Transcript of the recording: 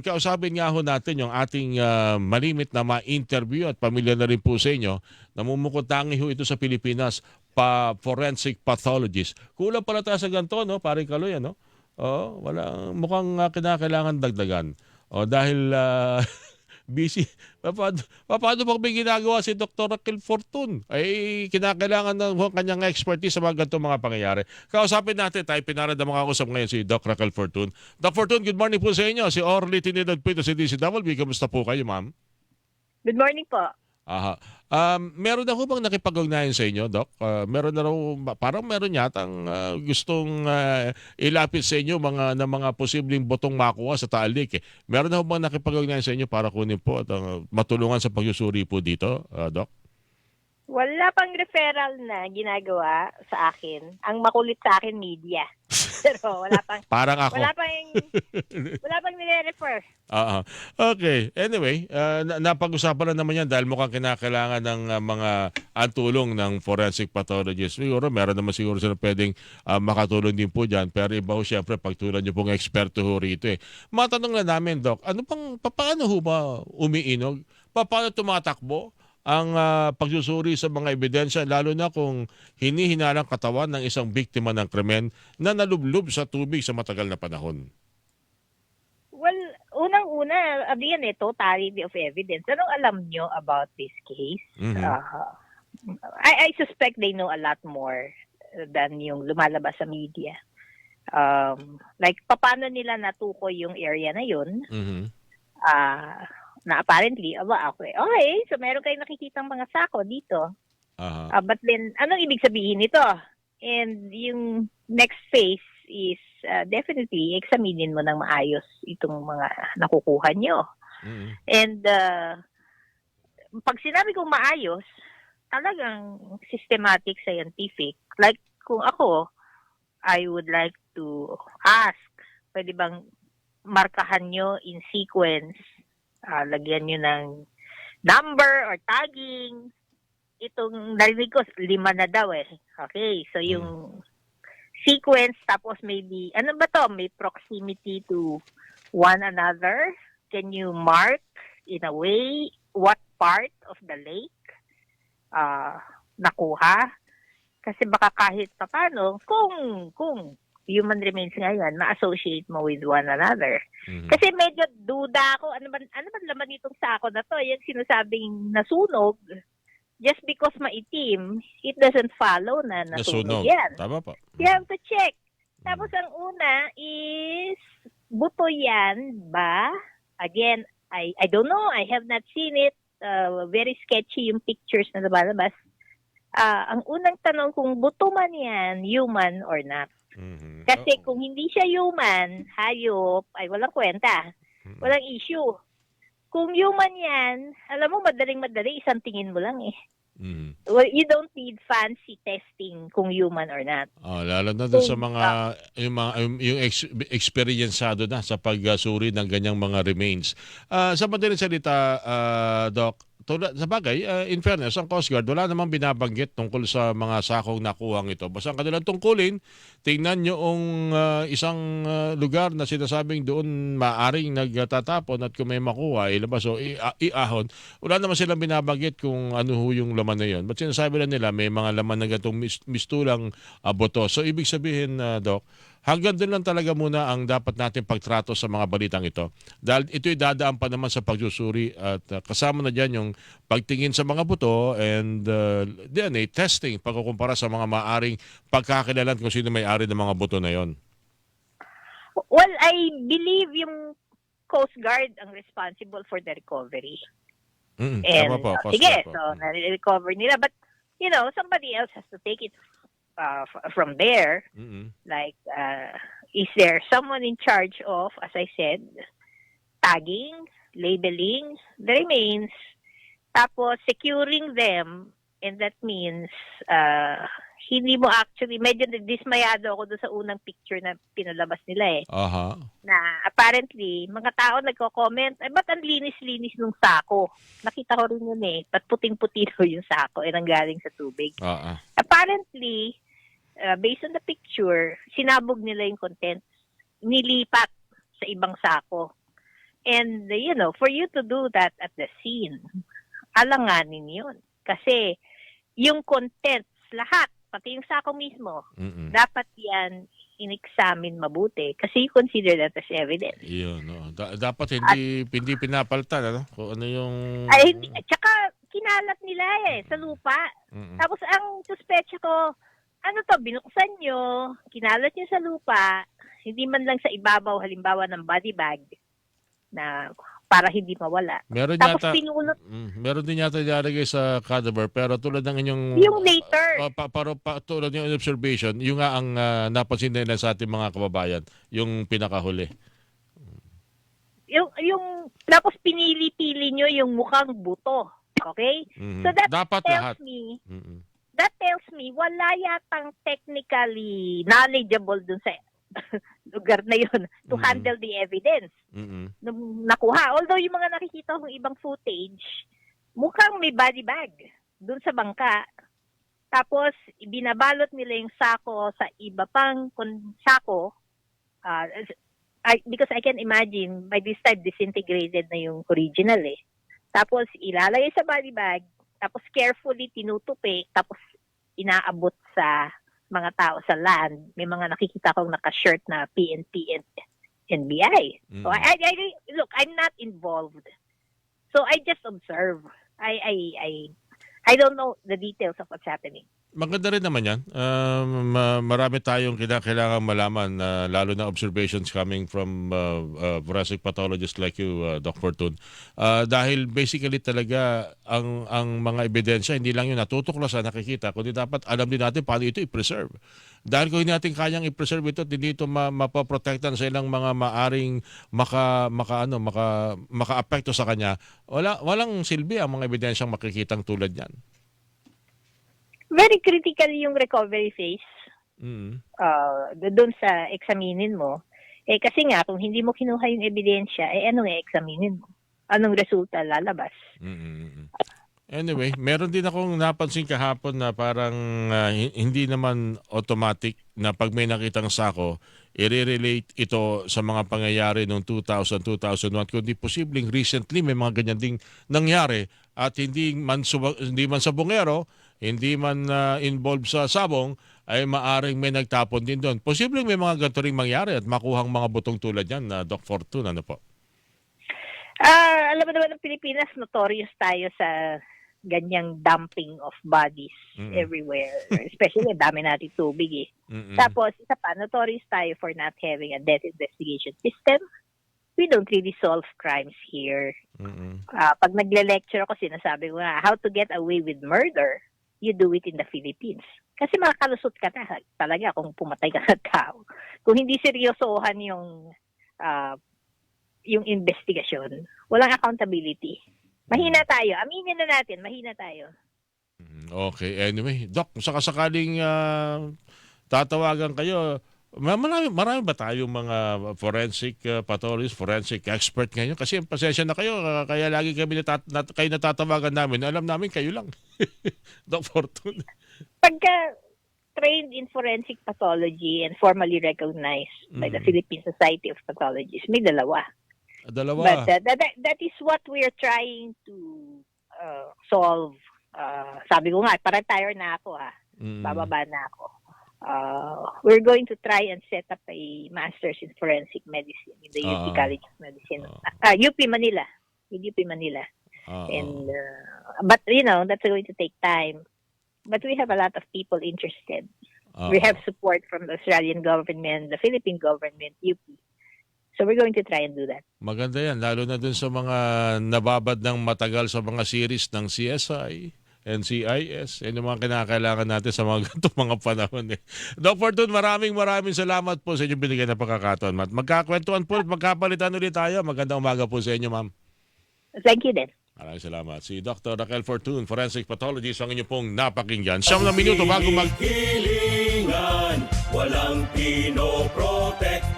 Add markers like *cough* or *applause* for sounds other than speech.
Kausapin nga ho natin yung ating ah, malimit na ma-interview at pamilya na rin po sa inyo. Namumukutangi ho ito sa Pilipinas pa forensic pathologist. Kulang pala tayo sa ganito, no? Pare Kaloy, ano? Oh, wala mukhang ah, kinakailangan dagdagan. Oh, dahil ah, *laughs* busy. *laughs* Paano, paano pag may ginagawa si Dr. Raquel Fortun? Ay kinakailangan ng kanyang expertise sa mga ganitong mga pangyayari. Kausapin natin tayo pinarad ang makakusap ngayon si Dr. Raquel Fortun. Dr. Fortun, good morning po sa inyo. Si Orly Tinidad po ito si DCWB. Kamusta po kayo, ma'am? Good morning po. Aha. Um, meron na ho bang nakipag-ugnayan sa inyo, Doc? Uh, meron na raw, parang meron yatang uh, gustong uh, ilapit sa inyo mga, na mga posibleng botong makuha sa Taalik. Eh. Meron na ho bang nakipag-ugnayan sa inyo para kunin po at uh, matulungan sa pagsusuri po dito, uh, Doc? Wala pang referral na ginagawa sa akin. Ang makulit sa akin, media. Pero wala pang, *laughs* Parang ako. wala pang, *laughs* wala pang nire-refer. Ah, ah. okay. Anyway, uh, na- napag-usapan na naman yan dahil mukhang kinakailangan ng uh, mga ang tulong ng forensic pathologist. Siguro, meron naman siguro sila pwedeng uh, makatulong din po dyan. Pero iba ho siyempre, pagtulad niyo pong eksperto ho rito eh. Matanong na namin, Doc, ano pang, pa- paano ho ba umiinog? Pa- Paano tumatakbo? Ang ah, pagsusuri sa mga ebidensya lalo na kung hinihinalang katawan ng isang biktima ng krimen na nalublob sa tubig sa matagal na panahon. Well, unang-una, yan eh, totality of evidence. Anong alam nyo about this case? Mhm. Uh, I, I suspect they know a lot more than yung lumalabas sa media. Um, like, paano nila natukoy yung area na yun? Mhm. Ah, na apparently, aba, okay, okay, so meron kayong nakikitang mga sako dito. Aha. Ah, but then, anong ibig sabihin nito? And yung next phase is ah, definitely examinin mo ng maayos itong mga nakukuha nyo. Mhm. And uh, pag sinabi kong maayos, talagang systematic, scientific. Like kung ako, I would like to ask, pwede bang markahan nyo in sequence, ah, lagyan nyo ng number or tagging. Itong narinig ko, lima na daw eh. Okay, so yung sequence, tapos maybe, ano ba to? May proximity to one another. Can you mark in a way what part of the lake uh, nakuha? Kasi baka kahit papano, kung, kung human remains nga yan, ma-associate mo with one another. Mhm. Kasi medyo duda ako, ano ba, ano ba laman itong sako na to? Yung sinasabing nasunog, just because maitim, it doesn't follow na nasunog, Nasunog. yan. Tama po. You have to check. Tapos ang una is, buto yan ba? Again, I, I don't know. I have not seen it. Uh, very sketchy yung pictures na lumalabas. Ah, ang unang tanong kung buto man yan, human or not. Mhm. Kasi Oo. kung hindi siya human, hayop, ay walang kwenta. Mhm. Walang issue. Kung human yan, alam mo, madaling-madali, isang tingin mo lang eh. Mhm. Well, you don't need fancy testing kung human or not. Ah, lalo na dun sa mga yung mga yung, yung ex, experiencado na sa pagsuri ng ganyang mga remains. Ah, sa madaling salita, ah, Doc, tulad sa bagay, ah, in fairness, ang Coast Guard wala namang binabanggit tungkol sa mga sakong nakuhang ito. Basta ang kanilang tungkulin, tingnan nyo ang ah, isang ah, lugar na sinasabing doon maaring nagtatapon at kung may makuha, ilabas o ah, iahon. Wala naman silang binabanggit kung ano ho yung laman na yun. But sinasabi lang nila may mga laman na gatong mis- mistulang ah, boto. So ibig sabihin, ah, Doc, hanggang doon lang talaga muna ang dapat natin pagtrato sa mga balitang ito. Dahil ito'y dadaan pa naman sa pagsusuri at ah, kasama na dyan yung pagtingin sa mga buto and uh, DNA testing pagkukumpara sa mga maaring pagkakakilalan kung sino may-ari ng mga buto na yon. Well, I believe yung Coast Guard ang responsible for the recovery. Mm, And, tama po, uh, sige, so nare-recover nila. But, you know, somebody else has to take it uh, from there. Mm, mm, Like, uh, is there someone in charge of, as I said, tagging, labeling the remains, tapos securing them, and that means uh, hindi mo actually, medyo dismayado ako doon sa unang picture na pinalabas nila eh, Aha. na apparently, mga tao nagko-comment, ay ba't ang linis-linis nung sako? Nakita ko rin yun eh, ba't puting-puti *laughs* yung sako, eh nanggaling sa tubig ah. apparently, uh, based on the picture, sinabog nila yung content, nilipat sa ibang sako. And, you know, for you to do that at the scene, alanganin yun. Kasi, yung contents, lahat, pati yung sako mismo, Mm-mm. dapat yan in-examine mabuti kasi you consider that as evidence. Yun, no. Da- dapat hindi hindi pinapalitan ano kung ano yung Ay, hindi, at saka kinalat nila eh, sa lupa. Mm-mm. Tapos ang suspecha ko, ano to, binuksan nyo, kinalat nyo sa lupa, hindi man lang sa ibabaw, halimbawa ng body bag, na para hindi mawala. Meron Tapos yata pinulot mm, meron din yata nilalagay sa cadaver pero tulad ng inyong yung later. pa, pa, para pa, tulad ng observation, yung nga ang ah, napansin nila sa ating mga kababayan, yung pinakahuli. Yung, yung, tapos pinili-pili nyo yung mukhang buto. Okay? Mhm. So that Dapat tells lahat. me, Mm-mm. That tells me, wala yatang technically knowledgeable dun sa *laughs* lugar na yun to Mhm. handle the evidence. Nung nakuha. Although yung mga nakikita kong ibang footage, mukhang may body bag dun sa bangka. Tapos, binabalot nila yung sako sa iba pang kun- sako. Ah, I, because I can imagine, by this time, disintegrated na yung original eh. Tapos, ilalagay sa body bag, tapos carefully tinutupi, tapos inaabot sa mga tao sa land. May mga nakikita kong naka-shirt na PNP and NBI. Mm. So I, I, I look, I'm not involved. So I just observe. I I I I don't know the details of what's happening. Maganda rin naman yan. Um, ma- marami tayong kailangan malaman, na lalo na observations coming from uh, uh, forensic pathologists like you, uh, Doc Fortun. Uh, dahil basically talaga ang ang mga ebidensya, hindi lang yung natutuklasan, nakikita, kundi dapat alam din natin paano ito i-preserve. Dahil kung hindi natin kayang i-preserve ito, hindi ito ma- mapoprotektan sa ilang mga maaring maka, maka, ano, maka, maka-apekto sa kanya, wala, walang silbi ang mga ebidensyang makikitang tulad yan. Very critical yung recovery phase Mm. uh, doon sa examinin mo. Eh kasi nga, kung hindi mo kinuha yung ebidensya, eh anong i-examinin mo? Anong resulta lalabas? Mm-mm. Anyway, meron din akong napansin kahapon na parang hi- hindi naman automatic na pag may nakitang sako, i-relate ito sa mga pangyayari noong 2000, 2001, kundi posibleng recently may mga ganyan ding nangyari at hindi man, hindi man sa bungero, hindi man ah, involved sa sabong, ay maaring may nagtapon din doon. Posibleng may mga ganito ring mangyari at makuhang mga butong tulad yan na Doc Fortune, ano po? Ah, alam mo naman ng Pilipinas, notorious tayo sa ganyang dumping of bodies Mm-mm. everywhere. Especially, dami natin tubig eh. Mm-mm. Tapos, isa pa, notorious tayo for not having a death investigation system. We don't really solve crimes here. Mm-mm. Ah, pag nagle-lecture ako, sinasabi ko nga, how to get away with murder, you do it in the Philippines. Kasi makakalusot ka na talaga kung pumatay ka *laughs* ng tao. Kung hindi seryosohan yung ah, yung investigasyon, walang accountability. Mahina tayo. Aminin na natin, mahina tayo. Mm, Okay, anyway. Doc, sakasakaling ah, tatawagan kayo, marami, marami ba tayong mga forensic uh, pathologist, forensic expert ngayon? Kasi pasensya na kayo, ah, kaya lagi kami natat- nat- kayo natatawagan namin. Alam namin kayo lang. *laughs* Doc Fortune. Pagka trained in forensic pathology and formally recognized by the Mm. Philippine Society of Pathologists, may dalawa. Dalawa. But uh, that, that, that is what we're trying to uh, solve. Uh, sabi ko nga, para-retire na ako ha. Mm. Bababa na ako. Uh, we're going to try and set up a master's in forensic medicine in the UP Ah. College of Medicine. Ah. Uh, UP Manila. In UP Manila. Ah, And uh, but you know, that's going to take time. But we have a lot of people interested. ah, we ah. have support from the Australian government, the Philippine government, UP. So we're going to try and do that. Maganda yan, lalo na dun sa mga nababad ng matagal sa mga series ng CSI, NCIS, yan yung mga kinakailangan natin sa mga *laughs* ganitong mga panahon. Eh. Doc Fortune, maraming maraming salamat po sa inyong binigay na pagkakataon. Mat- Magkakwentuhan po, magkapalitan ulit tayo. Magandang umaga po sa inyo, ma'am. Thank you then. Maraming salamat. Si Dr. Raquel Fortune, forensic pathologist, ang inyo pong napakinggan. Siyam na minuto bago mag... Walang pinoprotektahan.